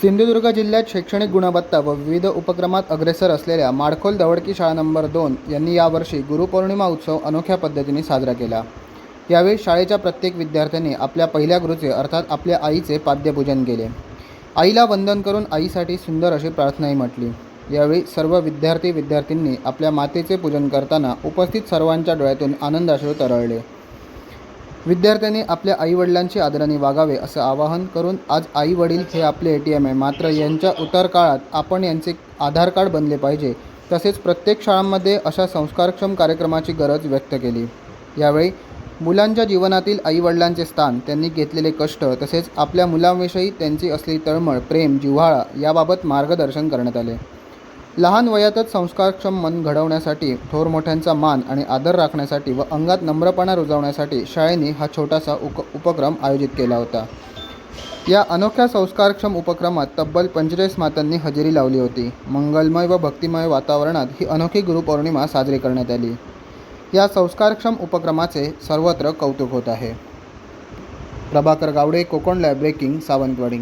सिंधुदुर्ग जिल्ह्यात शैक्षणिक गुणवत्ता व विविध उपक्रमात अग्रेसर असलेल्या माडखोल दवडकी शाळा नंबर दोन यांनी यावर्षी गुरुपौर्णिमा उत्सव अनोख्या पद्धतीने साजरा केला. यावेळी शाळेच्या प्रत्येक विद्यार्थ्यांनी आपल्या पहिल्या गुरुचे अर्थात आपल्या आईचे पाद्यपूजन केले. आईला वंदन करून आईसाठी सुंदर अशी प्रार्थनाही म्हटली. यावेळी सर्व विद्यार्थी विद्यार्थ्यांनी आपल्या मातेचे पूजन करताना उपस्थित सर्वांच्या डोळ्यातून आनंदाश्रू तरळले. विद्यार्थ्यांनी आपल्या आईवडिलांशी आदराने वागावे असं आवाहन करून आज आई वडील हे आपले ए टी एम आहे. मात्र यांच्या उतार काळात आपण यांचे आधार कार्ड बनले पाहिजे. तसेच प्रत्येक शाळांमध्ये अशा संस्कारक्षम कार्यक्रमाची गरज व्यक्त केली. यावेळी मुलांच्या जीवनातील आईवडिलांचे स्थान त्यांनी घेतलेले कष्ट तसेच आपल्या मुलांविषयी त्यांची असलेली तळमळ प्रेम जिव्हाळा याबाबत मार्गदर्शन करण्यात आले. लहान वयातच संस्कारक्षम मन घडवण्यासाठी थोर मोठ्यांचा मान आणि आदर राखण्यासाठी व अंगात नम्रपणा रुजवण्यासाठी शाळेने हा छोटासा उक उपक्रम आयोजित केला होता. या अनोख्या संस्कारक्षम उपक्रमात तब्बल पंचेचाळीस मातांनी हजेरी लावली होती. मंगलमय व भक्तिमय वातावरणात ही अनोखी गुरुपौर्णिमा साजरी करण्यात आली. या संस्कारक्षम उपक्रमाचे सर्वत्र कौतुक होत आहे. Prabhakar Gawade Konkan lab breaking Sawantwadi.